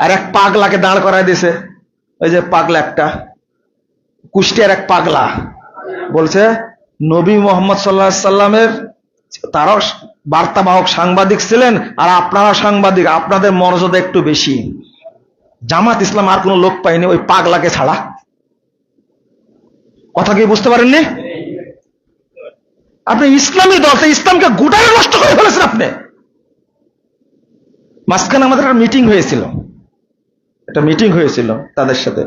আর এক পাগলাকে দাঁড় করায় দিছে ওই যে পাগলা একটা। কুষ্টিয়ার এক পাগলা। বলছে, নবী মোহাম্মদ সাল্লাহ সাল্লামের তারাও বার্তাবাহক সাংবাদিক ছিলেন, আর আপনারা সাংবাদিক, আপনাদের মর্যাদা একটু বেশি। জামাত ইসলাম আর কোনো লোক পায়নি ওই পাগলাকে ছাড়া। কথা কি বুঝতে পারেননি? আপনি ইসলামী দল তো ইসলামকে গোটাই নষ্ট করে ফেলেছেন আপনি। মাঝখানে আমাদের একটা মিটিং হয়েছিল। একটা মিটিং হয়েছিল তাদের সাথে।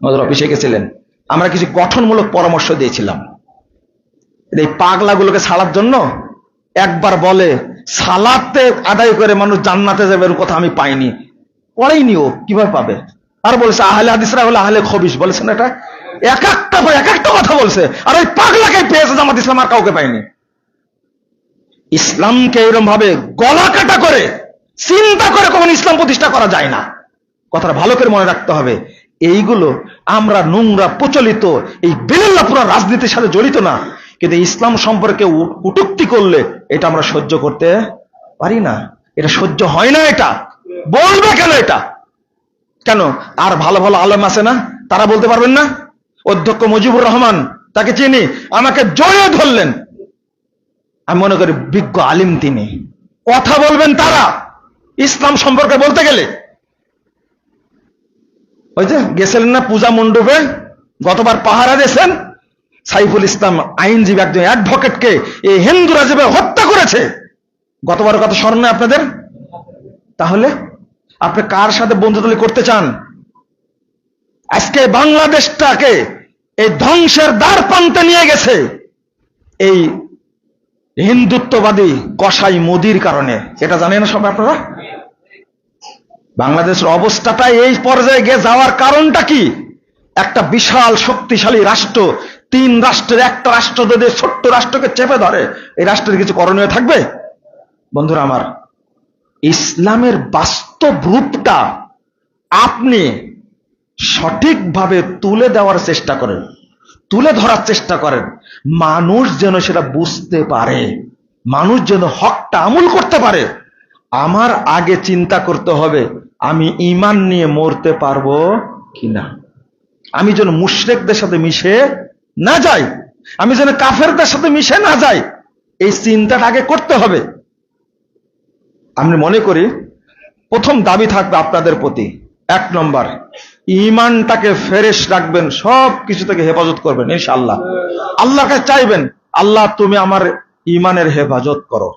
আমাদের অফিসে গেছিলেন। আমরা কিছু গঠনমূলক পরামর্শ দিয়েছিলাম। এই পাগলাগুলোকে ছাড়ার জন্য একবার বলে সালাতে আদায় করে মানুষ জান্নাতে যাবে এর কথা আমি পাইনি। পড়েইনি ও কীভাবে পাবে? আর বলেছে আহলে হাদিসরা হলে আহলে খবিস বলেছেন এটা? এক একটা এক একটা কথা বলছে। আর ওই পাগলাকে পেয়েছে জামাত ইসলাম আর কাউকে পাইনি ইসলামকে এরম ভাবে গলা কাটা করে চিন্তা করে কখন ইসলাম প্রতিষ্ঠা করা যায় না। কথাটা ভালো করে মনে রাখতে হবে। এইগুলো আমরা নোংরা, প্রচলিত, এই বেলেল্লাপুরা রাজনীতির সাথে জড়িত না। কিন্তু ইসলাম সম্পর্কে উটুক্তি করলে এটা আমরা সহ্য করতে পারি না। এটা সহ্য হয় না এটা। বলবে কেন এটা? কেন? আর ভালো ভালো আলেম আছে না? তারা বলতে পারবেন না? অধ্যক্ষ মুজিবুর রহমান, তাকে চিনি? আমাকে জয়ে ধরলেন। আমি মনে করি বিজ্ঞ আলিম তিনি। কথা বলবেন তারা। ইসলাম সম্পর্কে বলতে গেলে। ওই যে গেছিলেন না পূজা মণ্ডপে? গতবার পাহারা দিয়েছেন? সাইফুল ইসলাম আইনজীবী একজন অ্যাডভোকেটকে এই হিন্দুরা যেভাবে হত্যা করেছে। গতবার কথা স্মরণ আপনাদের? তাহলে আপনি কার সাথে বন্ধুতলি করতে চান? আজকে বাংলাদেশটাকে এই ধ্বংসের দ্বার প্রান্তে নিয়ে গেছে। এই হিন্দুত্ববাদী কসাই মোদির কারণে। এটা জানেন না সব আপনারা? বাংলাদেশের অবস্থাটা এই পর্যায়ে গিয়ে যাওয়ার কারণটা কি? একটা বিশাল শক্তিশালী রাষ্ট্র, তিন রাষ্ট্রের একটা রাষ্ট্র যদি ছোট্ট রাষ্ট্রকে চেপে ধরে, এই রাষ্ট্রের কিছু করণীয় থাকবে? বন্ধুরা আমার, ইসলামের বাস্তব রূপটা আপনি সঠিকভাবে তুলে দেওয়ার চেষ্টা করেন, তুলে ধরার চেষ্টা করেন। মানুষ যেন সেটা বুঝতে পারে, মানুষ যেন হকটা আমল করতে পারে। আমার আগে চিন্তা করতে হবে আমি ইমান নিয়ে মরতে পারব কিনা? আমি যেন মুশরেকদের সাথে মিশে না যাই, আমি যেন কাফেরদের সাথে মিশে না যাই, এই চিন্তাটা আগে করতে হবে। আমি মনে করি, প্রথম দাবি থাকবে আপনাদের প্রতি। এক নম্বর ইমানটাকে ফেরেশ রাখবেন, সব কিছু থেকে হেফাজত করবেন, ইনশাআল্লাহ। আল্লাহকে চাইবেন, আল্লাহ তুমি আমার ইমানের হেফাজত করো।